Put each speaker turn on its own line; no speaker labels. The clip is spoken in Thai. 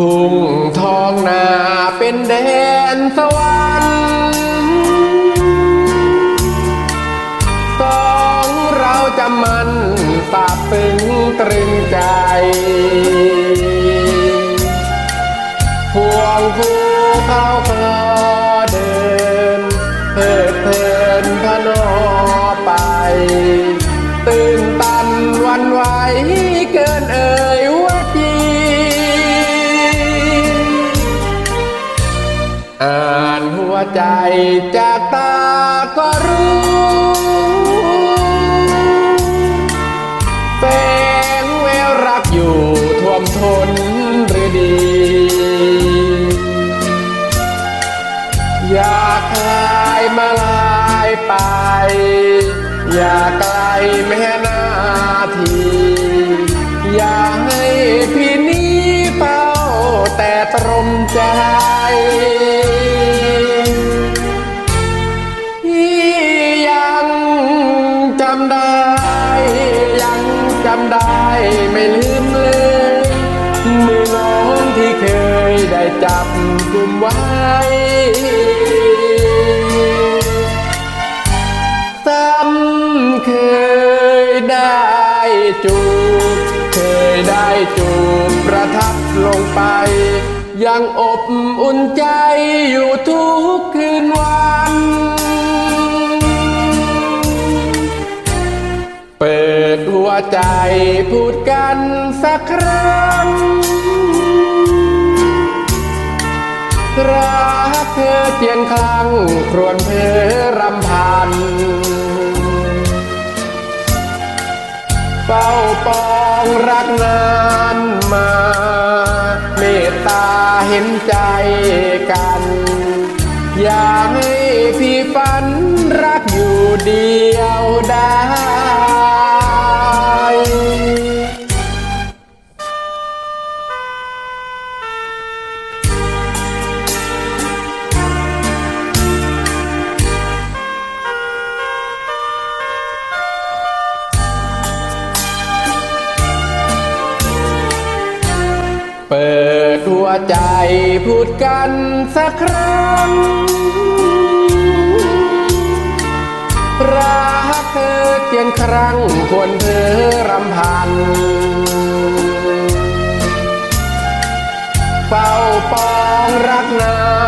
ทุ่งทองนาเป็นแดนสวรรค์สองเราจะมันตาบตึงตรึงใจห่วงคู่เขาคลอเดินเพิดเพลินพนอไป ตื่น ใจจากตาก็รู้แฝงแววรักอยู่ท่วมทนหรือดี อยากคลายมาลายไป อยากไกลแม่นาที อยากให้พี่นี้เป้าแต่ตรมใจำได้ไม่ลืมเลยมือน้องที่เคยได้จับกลุ่มไว้ซ้ำเคยได้จูบเคยได้จูบประทับลงไป ยังอบอุ่นใจอยู่ทุกคืนวันเปิ ดหัวใจพูดกันสักครั้ง รักเธอเจียงคลังครวนเพอรำพัน เฝ้าปองรักนานมา เมตตาเห็นใจกัน อย่าให้พี่ฝัน วใจพูดกันสักครั้ง รักเธอเพียงครั้งควรเธอรำพัน เฝ้าปองรักนา